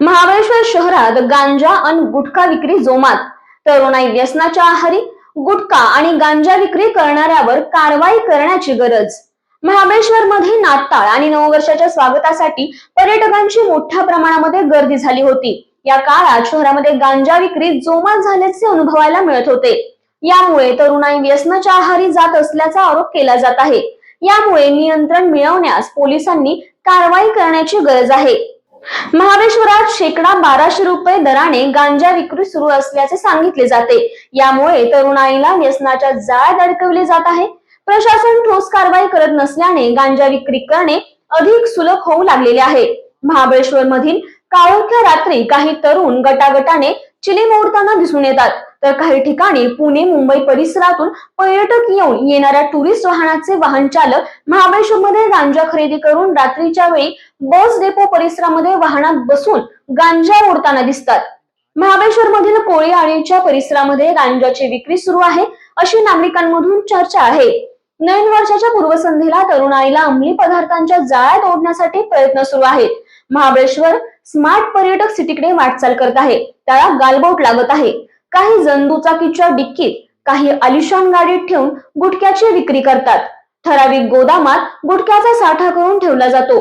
महाबळेश्वर शहरात गांजा आणि गुटखा विक्री जोमात. तरुणाई व्यसनाच्या आहारी गुटखा आणि गांजा विक्री करणाऱ्यावर कारवाई करण्याची गरज. महाबळेश्वर मध्ये नाताळ आणि नववर्षाच्या स्वागतासाठी पर्यटकांची मोठ्या प्रमाणामध्ये गर्दी झाली होती. या काळात शहरामध्ये गांजा विक्री जोमात झाल्याचे अनुभवायला मिळत होते. यामुळे तरुणाई व्यसनाच्या आहारी जात असल्याचा आरोप केला जात आहे. यामुळे नियंत्रण मिळवण्यास पोलिसांनी कारवाई करण्याची गरज आहे. महाबळेश्वरात शेकडा बाराशे रुपये दराने गांजा विक्री सुरू असल्याचे सांगितले जाते. यामुळे तरुणाईला व्यसनाच्या जाळ्यात अडकवले जात आहे. प्रशासन ठोस कारवाई करत नसल्याने गांजा विक्री करणे अधिक सुलभ होऊ लागलेले आहे. महाबळेश्वर मधील काळोख्या रात्री काही तरुण गटागटाने चिली मोडताना दिसून येतात. तर काही ठिकाणी पुणे मुंबई परिसरातून पर्यटक येऊन येणाऱ्या टुरिस्ट वाहनाचे वाहन चालक महाबळेश्वर मध्ये गांजा खरेदी करून रात्रीच्या वेळी बस डेपो परिसरामध्ये वाहनात बसून गांजा ओढताना दिसतात. महाबळेश्वर मधील कोळी आळीच्या परिसरामध्ये गांजाची विक्री सुरू आहे अशी नागरिकांमधून चर्चा आहे. नवीन वर्षाच्या पूर्वसंध्येला तरुणाईला अंमली पदार्थांच्या जाळ्यात ओढण्यासाठी प्रयत्न सुरू आहेत. महाबळेश्वर स्मार्ट पर्यटक सिटीकडे वाटचाल करत आहे. त्याला गालबोट लागत आहे. काही जण दुचाकीच्या डिक्कीत काही अलिशान गाडीत ठेवून गुटख्याची विक्री करतात. ठराविक गोदामात गुटख्याचा साठा करून ठेवला जातो.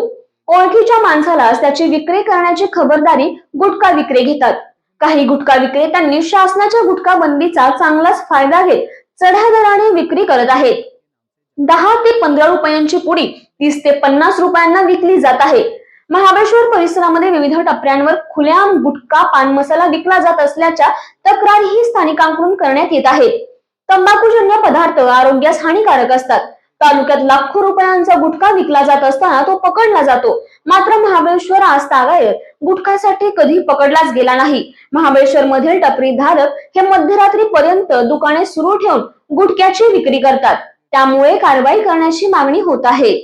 ओळखीच्या माणसालाच त्याची विक्री करण्याची खबरदारी गुटखा विक्री घेतात. काही गुटखा विक्रेत्यांनी शासनाच्या गुटखा बंदीचा चांगलाच फायदा घेत चढ्या दराने विक्री करत आहेत. दहा ते पंधरा रुपयांची पुडी तीस ते पन्नास रुपयांना विकली जात आहे. महाबळेश्वर परिसरामध्ये विविध टप्प्यांवर खुल्या गुटखा पान मसाला विकला जात असल्याच्या तक्रारीही स्थानिकांकडून करण्यात येत आहेत. तंबाखूजन्य पदार्थ आरोग्यास हानिकारक असतात. तालुक्यात लाखो रुपयांचा गुटखा विकला जात असताना तो पकडला जातो. मात्र महाबळेश्वर आज तागायत गुटखासाठी कधी पकडलाच गेला नाही. महाबळेश्वर मधील टपरी धारक हे मध्यरात्री पर्यंत दुकाने सुरू ठेवून गुटख्याची विक्री करतात. त्यामुळे कारवाई करण्याची मागणी होत आहे.